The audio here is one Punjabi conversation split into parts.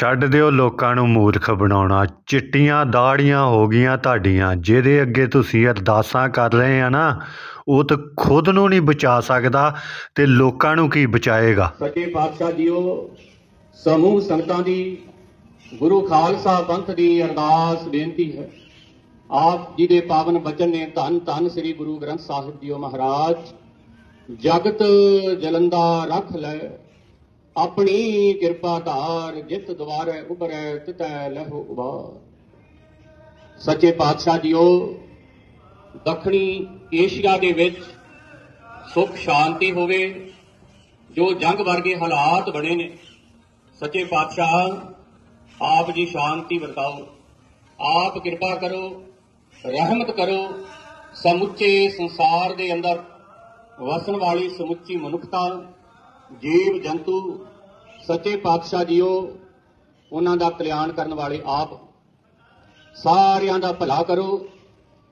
ਛੱਡ ਦਿਓ ਲੋਕਾਂ ਨੂੰ ਮੂਰਖ ਬਣਾਉਣਾ। ਚਿੱਟੀਆਂ ਦਾੜੀਆਂ ਹੋ ਗਈਆਂ ਤੁਹਾਡੀਆਂ। ਜਿਹਦੇ ਅੱਗੇ ਤੁਸੀਂ ਅਰਦਾਸਾਂ ਕਰ ਰਹੇ ਆ ਨਾ, ਉਹ ਤਾਂ ਖੁਦ ਨੂੰ ਨਹੀਂ ਬਚਾ ਸਕਦਾ ਤੇ ਲੋਕਾਂ ਨੂੰ ਕੀ ਬਚਾਏਗਾ? ਸੱਚੇ ਪਾਤਸ਼ਾਹ ਜੀਓ, ਸਮੂਹ ਸੰਗਤਾਂ ਦੀ, ਗੁਰੂ ਖਾਲਸਾ ਪੰਥ ਦੀ ਅਰਦਾਸ ਬੇਨਤੀ ਹੈ। ਆਪ ਜੀ ਦੇ ਪਾਵਨ ਬਚਨ ਨੇ ਧੰਨ ਧੰਨ ਸ੍ਰੀ ਗੁਰੂ ਗ੍ਰੰਥ ਸਾਹਿਬ ਜੀਓ ਮਹਾਰਾਜ। ਜਗਤ ਜਲੰਦਾ ਰੱਖ ਲੈ। ਆਪਣੀ ਕਿਰਪਾ ਧਾਰ ਜਿਤ ਦੁਆਰੇ ਉਭਰੈ, ਤਿਤੈ ਲਹੋ ਉਬਾਰ ਸੱਚੇ ਪਾਤਸ਼ਾਹ ਜੀਓ, ਦੱਖਣੀ ਏਸ਼ੀਆ ਦੇ ਵਿੱਚ ਸੁਖ ਸ਼ਾਂਤੀ ਹੋਵੇ, ਜੋ ਜੰਗ ਵਰਗੇ ਹਾਲਾਤ ਬਣੇ ਨੇ। ਸੱਚੇ ਪਾਤਸ਼ਾਹ, ਆਪ ਜੀ ਸ਼ਾਂਤੀ ਵਰਤਾਓ। ਆਪ ਕਿਰਪਾ ਕਰੋ, ਰਹਿਮਤ ਕਰੋ। ਸਮੁੱਚੇ ਸੰਸਾਰ ਦੇ ਅੰਦਰ ਵਸਣ ਵਾਲੀ ਸਮੁੱਚੀ ਮਨੁੱਖਤਾ ਜੀਵ ਜੰਤੂ, ਸੱਚੇ ਪਾਤਸ਼ਾਹ ਜੀਓ, ਉਹਨਾਂ ਦਾ ਕਲਿਆਣ ਕਰਨ ਵਾਲੇ ਆਪ। ਸਾਰਿਆਂ ਦਾ ਭਲਾ ਕਰੋ।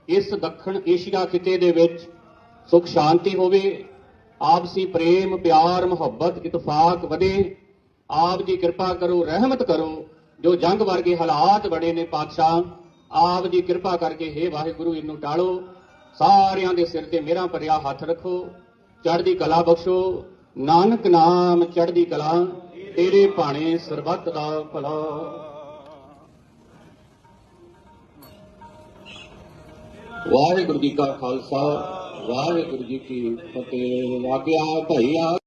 ਇਸ ਦੱਖਣ ਏਸ਼ੀਆ ਖਿੱਤੇ ਦੇ ਵਿੱਚ ਸੁਖ ਸ਼ਾਂਤੀ ਹੋਵੇ। ਆਪਸੀ ਪ੍ਰੇਮ, ਪਿਆਰ, ਮੁਹੱਬਤ, ਇਤਫਾਕ ਵਧੇ। ਆਪ ਜੀ ਕਿਰਪਾ ਕਰੋ, ਰਹਿਮਤ ਕਰੋ। ਜੋ ਜੰਗ ਵਰਗੇ ਹਾਲਾਤ ਬੜੇ ਨੇ ਪਾਤਸ਼ਾਹ, ਆਪ ਜੀ ਕਿਰਪਾ ਕਰਕੇ ਹੇ ਵਾਹਿਗੁਰੂ, ਇਹਨੂੰ ਟਾਲੋ। ਸਾਰਿਆਂ ਦੇ ਸਿਰ ਤੇ ਮੇਰਾ ਭਰਿਆ ਹੱਥ ਰੱਖੋ। ਚੜ੍ਹਦੀ ਕਲਾ ਬਖਸ਼ੋ। ਨਾਨਕ ਨਾਮ ਚੜ੍ਹਦੀ ਕਲਾ, ਤੇਰੇ ਭਾਣੇ ਸਰਬੱਤ ਦਾ ਭਲਾ। ਵਾਹਿਗੁਰੂ ਜੀ ਕਾ ਖਾਲਸਾ, ਵਾਹਿਗੁਰੂ ਜੀ ਕੀ ਫਤਿਹ। ਵਾਕਿਆ ਭਈਆ